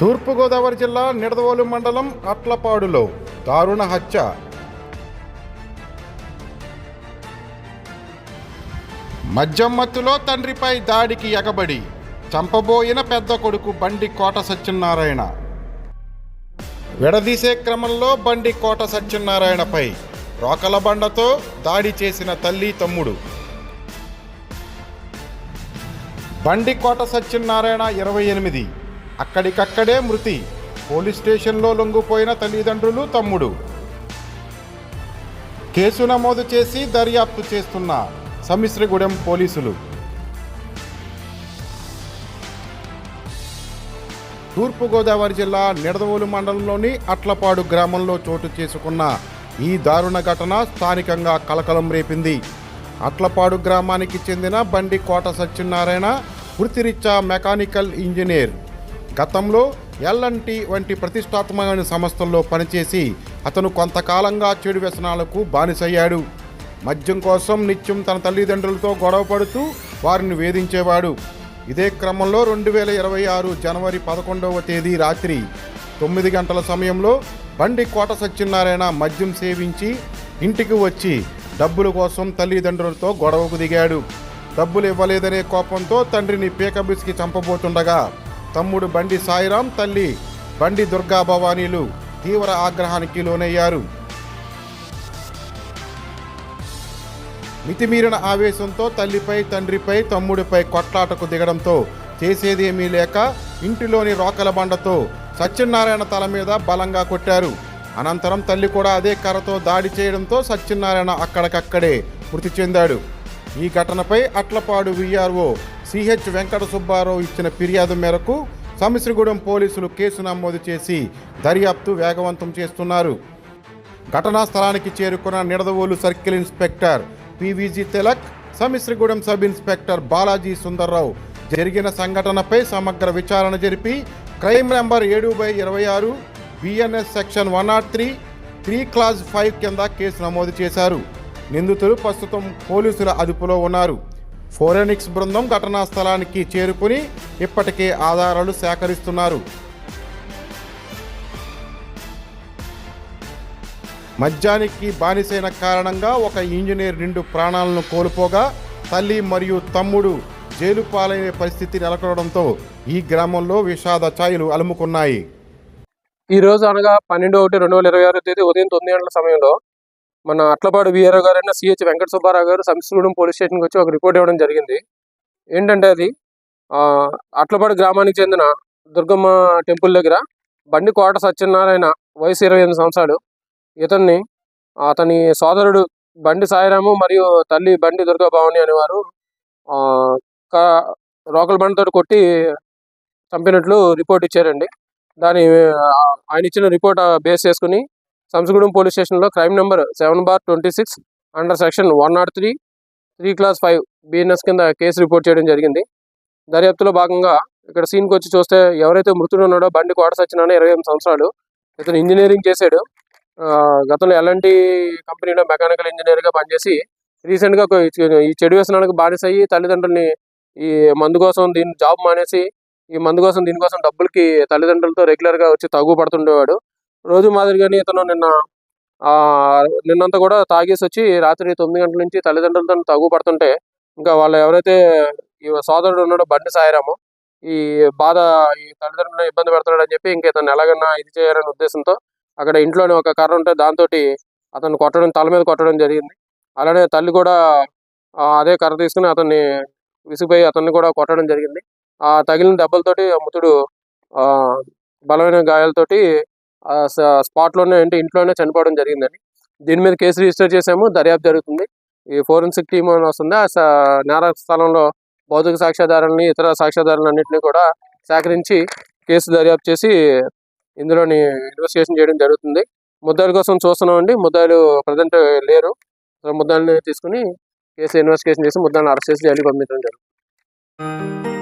తూర్పుగోదావరి జిల్లా నిడదవోలు మండలం అట్లపాడులో దారుణ హత్య. మద్యం మత్తులో తండ్రిపై దాడికి ఎగబడి చంపబోయిన పెద్ద కొడుకు బండి కోట సత్యనారాయణ. విడదీసే క్రమంలో బండి కోట సత్యనారాయణపై రోకల బండతో దాడి చేసిన తల్లి తమ్ముడు. బండి కోట సత్యనారాయణ ఇరవై ఎనిమిది. అక్కడికక్కడే మృతి. పోలీస్ స్టేషన్లో లొంగిపోయిన తల్లిదండ్రులు తమ్ముడు. కేసు నమోదు చేసి దర్యాప్తు చేస్తున్న సమిశ్రగూడెం పోలీసులు. తూర్పుగోదావరి జిల్లా నిడదవోలు మండలంలోని అట్లపాడు గ్రామంలో చోటు చేసుకున్న ఈ దారుణ ఘటన స్థానికంగా కలకలం రేపింది. అట్లపాడు గ్రామానికి చెందిన బండి కోట సత్యనారాయణ వృత్తిరీత్యా మెకానికల్ ఇంజనీర్. గతంలో ఎల్ఎన్టి వంటి ప్రతిష్టాత్మకమైన సంస్థల్లో పనిచేసి అతను కొంతకాలంగా చెడు వ్యసనాలకు బానిసయ్యాడు. మద్యం కోసం నిత్యం తన తల్లిదండ్రులతో గొడవ పడుతూ వారిని వేధించేవాడు. ఇదే క్రమంలో రెండు వేల ఇరవై ఆరు జనవరి పదకొండవ తేదీ రాత్రి తొమ్మిది గంటల సమయంలో బండి కోట సత్యనారాయణ మద్యం సేవించి ఇంటికి వచ్చి డబ్బుల కోసం తల్లిదండ్రులతో గొడవకు దిగాడు. డబ్బులు ఇవ్వలేదనే కోపంతో తండ్రిని పీకబిసికి చంపబోతుండగా తమ్ముడు బండి సాయిరాం తల్లి బండి దుర్గా భవానీలు తీవ్ర ఆగ్రహానికి లోనయ్యారు. మితిమీరిన ఆవేశంతో తల్లిపై తండ్రిపై తమ్ముడిపై కొట్లాటకు దిగడంతో చేసేదేమీ లేక ఇంటిలోని రోకల బండతో సత్యనారాయణ తల మీద బలంగా కొట్టారు. అనంతరం తల్లి కూడా అదే కర్రతో దాడి చేయడంతో సత్యనారాయణ అక్కడికక్కడే మృతి చెందాడు. ఈ ఘటనపై అట్లపాడు విఆర్ఓ సిహెచ్ వెంకట సుబ్బారావు ఇచ్చిన ఫిర్యాదు మేరకు సమిశ్రగూడెం పోలీసులు కేసు నమోదు చేసి దర్యాప్తు వేగవంతం చేస్తున్నారు. ఘటనా స్థలానికి చేరుకున్న Nidadavolu circle inspector PVG Tilak Samisragudem sub inspector Balaji Sundarrao జరిగిన సంఘటనపై సమగ్ర విచారణ జరిపి క్రైమ్ నెంబర్ ఏడు బై ఇరవై ఆరు BNS section one nought three three clause five కింద కేసు నమోదు చేశారు. నిందితులు ప్రస్తుతం పోలీసుల అదుపులో ఉన్నారు. ఫోరెనిక్స్ బృందం ఘటనా స్థలానికి చేరుకుని ఇప్పటికే ఆధారాలు సేకరిస్తున్నారు. మద్యానికి బానిసైన కారణంగా ఒక ఇంజనీర్ నిండు ప్రాణాలను కోల్పోగా తల్లి మరియు తమ్ముడు జైలు పాలైన పరిస్థితి నెలకొనడంతో ఈ గ్రామంలో విషాద ఛాయలు అలుముకున్నాయి. ఈ రోజు అనగా పన్నెండు ఒకటి రెండు వేల ఇరవై ఆరో తేదీ ఉదయం తొమ్మిది గంటల సమయంలో మన అట్లపాడు వీఆర్ఓ గారైనా సిహెచ్ వెంకట సుబ్బారావు గారు సంస్కృతం పోలీస్ స్టేషన్కి వచ్చి ఒక రిపోర్ట్ ఇవ్వడం జరిగింది. ఏంటంటే అది ఆ, అట్లపాడు గ్రామానికి చెందిన దుర్గమ్మ టెంపుల్ దగ్గర బండి కోట సత్యనారాయణ వయసు ఇరవై ఎనిమిది సంవత్సరాలు. ఇతన్ని అతని సోదరుడు బండి సాయిరాము మరియు తల్లి బండి దుర్గా భవాని అనేవారు ఆ, రోకల బండితో కొట్టి చంపినట్లు రిపోర్ట్ ఇచ్చారండి. దాని ఆయన ఇచ్చిన రిపోర్ట్ బేస్ చేసుకుని సంసగూడెం పోలీస్ స్టేషన్లో crime number seven bar twenty six under section one nought three three clause five BNS కింద కేసు రిపోర్ట్ చేయడం జరిగింది. దర్యాప్తులో భాగంగా ఇక్కడ సీన్కి వచ్చి చూస్తే ఎవరైతే మృతుడు ఉన్నాడో బండి కోట సత్యనారాయణ ఇరవై ఎనిమిది సంవత్సరాలు ఇతను ఇంజనీరింగ్ చేశాడు. ఆ, గతంలో ఎలాంటి కంపెనీలో మెకానికల్ ఇంజనీర్గా పనిచేసి రీసెంట్గా ఈ చెడు వ్యసనాలకు బానిసయ్యి తల్లిదండ్రుల్ని ఈ మందు కోసం దీన్ని జాబ్ మానేసి ఈ మందు కోసం దీనికోసం డబ్బులకి తల్లిదండ్రులతో రెగ్యులర్గా వచ్చి తగ్గు పడుతుండేవాడు. రోజు మాదిరిగానే ఇతను నిన్న ఆ నిన్నంతా కూడా తాగేసి వచ్చి రాత్రి తొమ్మిది గంటల నుంచి తల్లిదండ్రులతో తగ్గుపడుతుంటే ఇంకా వాళ్ళు ఎవరైతే ఈ సోదరుడు ఉన్నాడో బండి సాయిరాము ఈ బాధ ఈ తల్లిదండ్రులు ఇబ్బంది పెడతాడని చెప్పి ఇంకా ఇతను ఎలాగన్నా ఇది చేయాలనే ఉద్దేశంతో అక్కడ ఇంట్లోనే ఒక కర్ర ఉంటే దాంతో అతను కొట్టడం తల మీద కొట్టడం జరిగింది. అలానే తల్లి కూడా అదే కర్ర తీసుకుని అతన్ని విసిగిపోయి అతన్ని కూడా కొట్టడం జరిగింది. ఆ తగిలిన దెబ్బలతోటి మృతుడు ఆ బలమైన గాయాలతోటి ఆ లోనే అంటే ఇంట్లోనే చనిపోవడం జరిగిందని దీని మీద కేసు రిజిస్టర్ చేసాము దర్యాప్తు జరుగుతుంది. ఈ ఫోరెన్సిక్ టీమ్ అని వస్తుంది ఆ నేర స్థలంలో భౌతిక సాక్ష్యాధారాలని ఇతర సాక్ష్యాధారాలు అన్నింటినీ కూడా సేకరించి కేసు దర్యాప్తు చేసి ఇందులోని ఇన్వెస్టిగేషన్ చేయడం జరుగుతుంది. ముద్దాయిల కోసం చూస్తున్నామండి. ముద్దాయిలు ప్రజెంట్ లేరు. ముద్దాలని తీసుకుని కేసు ఇన్వెస్టిగేషన్ చేసి ముద్దాయిని అరెస్ట్ చేసి జైలుకి పంపించడం జరుగుతుంది.